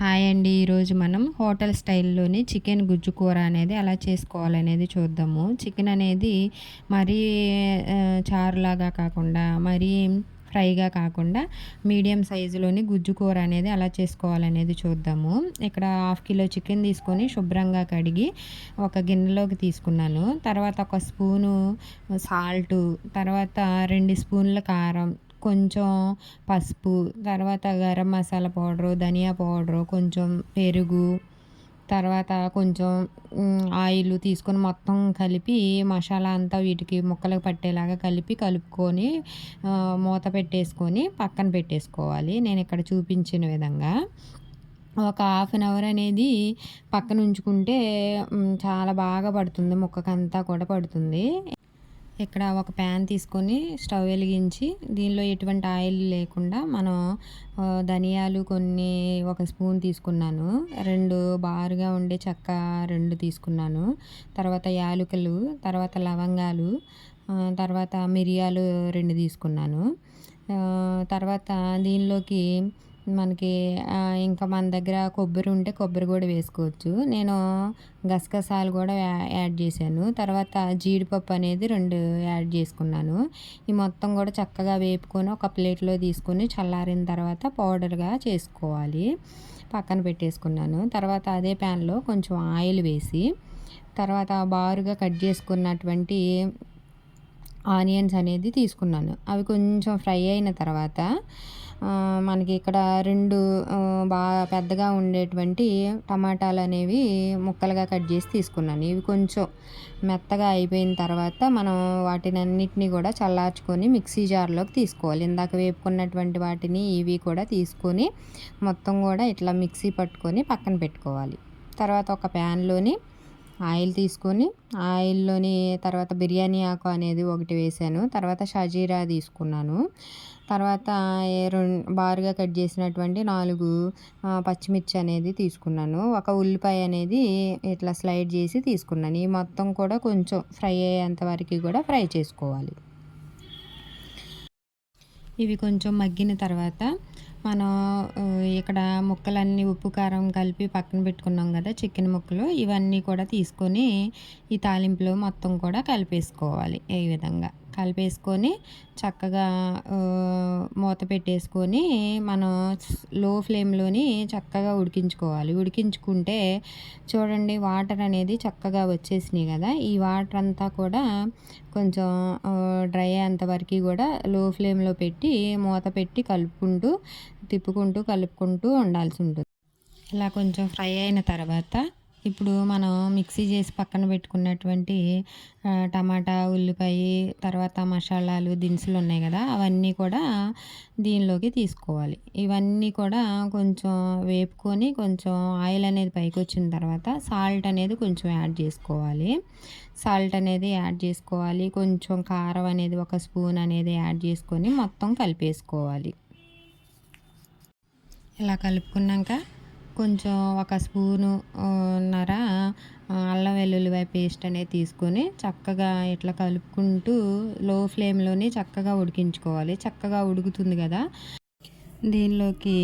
Hi అండి. ఈరోజు మనం హోటల్ స్టైల్లోని చికెన్ గుజ్జు కూర అనేది ఎలా చేసుకోవాలనేది చూద్దాము. చికెన్ అనేది మరీ చారులాగా కాకుండా మరీ ఫ్రైగా కాకుండా మీడియం సైజులోని గుజ్జు కూర అనేది ఎలా చేసుకోవాలనేది చూద్దాము. ఇక్కడ హాఫ్ కిలో చికెన్ తీసుకొని శుభ్రంగా కడిగి ఒక గిన్నెలోకి తీసుకున్నాను. తర్వాత ఒక స్పూను సాల్టు తర్వాత రెండు స్పూన్ల కారం కొంచెం పసుపు తర్వాత గరం మసాలా పౌడరు ధనియా పౌడరు కొంచెం పెరుగు తర్వాత కొంచెం ఆయిల్ తీసుకొని మొత్తం కలిపి మసాలా అంతా వీటికి ముక్కలకు పట్టేలాగా కలిపి కలుపుకొని మూత పెట్టేసుకొని పక్కన పెట్టేసుకోవాలి. నేను ఇక్కడ చూపించిన విధంగా. ఒక హాఫ్ అన్ అవర్ అనేది పక్కన ఉంచుకుంటే చాలా బాగా పడుతుంది. ముక్కకంతా కూడా పడుతుంది. ఇక్కడ ఒక ప్యాన్ తీసుకొని స్టవ్ వెలిగించి దీనిలో ఎటువంటి ఆయిల్ లేకుండా మనం ధనియాలు కొన్ని ఒక స్పూన్ తీసుకున్నాను. రెండు బారుగా ఉండే చెక్క రెండు తీసుకున్నాను. తర్వాత యాలకులు తర్వాత లవంగాలు తర్వాత మిరియాలు రెండు తీసుకున్నాను. తర్వాత దీనిలోకి మనకి ఇంకా మన దగ్గర కొబ్బరి ఉంటే కొబ్బరి కూడా వేసుకోవచ్చు. నేను గసగసాలు కూడా యాడ్ చేశాను. తర్వాత జీడిపప్పు అనేది రెండు యాడ్ చేసుకున్నాను. ఈ మొత్తం కూడా చక్కగా వేపుకొని ఒక ప్లేట్లో తీసుకొని చల్లారిన తర్వాత పౌడర్గా చేసుకోవాలి. పక్కన పెట్టేసుకున్నాను. తర్వాత అదే ప్యాన్లో కొంచెం ఆయిల్ వేసి తర్వాత బారుగా కట్ చేసుకున్నటువంటి ఆనియన్స్ అనేది తీసుకున్నాను. అవి కొంచెం ఫ్రై అయిన తర్వాత మనకి ఇక్కడ రెండు బాగా పెద్దగా ఉండేటువంటి టమాటాలు అనేవి ముక్కలుగా కట్ చేసి తీసుకున్నాను. ఇవి కొంచెం మెత్తగా అయిపోయిన తర్వాత మనం వాటిని అన్నిటినీ కూడా చల్లార్చుకొని మిక్సీ జార్లోకి తీసుకోవాలి. ఇందాక వేపుకున్నటువంటి వాటిని ఇవి కూడా తీసుకొని మొత్తం కూడా ఇట్లా మిక్సీ పట్టుకొని పక్కన పెట్టుకోవాలి. తర్వాత ఒక ప్యాన్లోని ఆయిల్ తీసుకొని ఆయిల్లోని తర్వాత బిర్యానీ ఆకు అనేది ఒకటి వేసాను. తర్వాత షజీరా తీసుకున్నాను. తర్వాత బారుగా కట్ చేసినటువంటి నాలుగు పచ్చిమిర్చి అనేది తీసుకున్నాను. ఒక ఉల్లిపాయ అనేది ఇట్లా స్లైడ్ చేసి తీసుకున్నాను. ఈ మొత్తం కూడా కొంచెం ఫ్రై అయ్యేంత వరకు కూడా ఫ్రై చేసుకోవాలి. ఇవి కొంచెం మగ్గిన తర్వాత మనం ఇక్కడ ముక్కలన్నీ ఉప్పు కారం కలిపి పక్కన పెట్టుకున్నాం కదా చికెన్ ముక్కలు. ఇవన్నీ కూడా తీసుకొని ఈ తాలింపులో మొత్తం కూడా కలిపేసుకోవాలి ఏ విధంగా. కలిపేసుకొని చక్కగా మూత పెట్టేసుకొని మనం లో ఫ్లేమ్లోని చక్కగా ఉడికించుకోవాలి. ఉడికించుకుంటే చూడండి వాటర్ అనేది చక్కగా వచ్చేసినాయి కదా. ఈ వాటర్ అంతా కూడా కొంచెం డ్రై అయ్యేంత వరకు కూడా లో ఫ్లేమ్లో పెట్టి మూత పెట్టి కలుపుకుంటూ తిప్పుకుంటూ కలుపుకుంటూ ఉండాల్సి ఉంటుంది. ఇలా కొంచెం ఫ్రై అయిన తర్వాత ఇప్పుడు మనం మిక్సీ చేసి పక్కన పెట్టుకున్నటువంటి టమాటా ఉల్లిపాయ తర్వాత మసాలాలు దినుసులు ఉన్నాయి కదా అవన్నీ కూడా దీనిలోకి తీసుకోవాలి. ఇవన్నీ కూడా కొంచెం వేపుకొని కొంచెం ఆయిల్ అనేది పైకి వచ్చిన తర్వాత సాల్ట్ అనేది కొంచెం యాడ్ చేసుకోవాలి. సాల్ట్ అనేది యాడ్ చేసుకోవాలి. కొంచెం కారం అనేది ఒక స్పూన్ అనేది యాడ్ చేసుకొని మొత్తం కలిపేసుకోవాలి. ఇలా కలుపుకున్నాక కొంచెం ఒక స్పూను నర అల్లం వెల్లుల్లిపాయ పేస్ట్ అనేది తీసుకొని చక్కగా ఇట్లా కలుపుకుంటూ లో ఫ్లేమ్లోనే చక్కగా ఉడికించుకోవాలి. చక్కగా ఉడుకుతుంది కదా. దీనిలోకి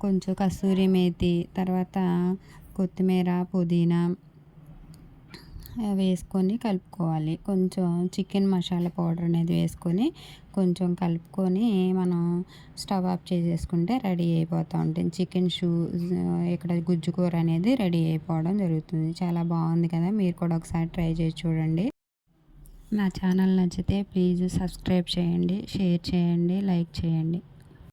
కొంచెం కస్తూరి మేతి తర్వాత కొత్తిమీర పుదీనా వేసుకొని కలుపుకోవాలి. కొంచెం చికెన్ మసాలా పౌడర్ అనేది వేసుకొని కొంచెం కలుపుకొని మనం స్టవ్ ఆఫ్ చేసేసుకుంటే రెడీ అయిపోతూ ఉంటుంది. చికెన్ షూ ఇక్కడ గుజ్జు కూర అనేది రెడీ అయిపోవడం జరుగుతుంది. చాలా బాగుంది కదా? మీరు కూడా ఒకసారి ట్రై చేసి చూడండి. నా ఛానల్ నచ్చితే ప్లీజ్ సబ్స్క్రైబ్ చేయండి షేర్ చేయండి లైక్ చేయండి.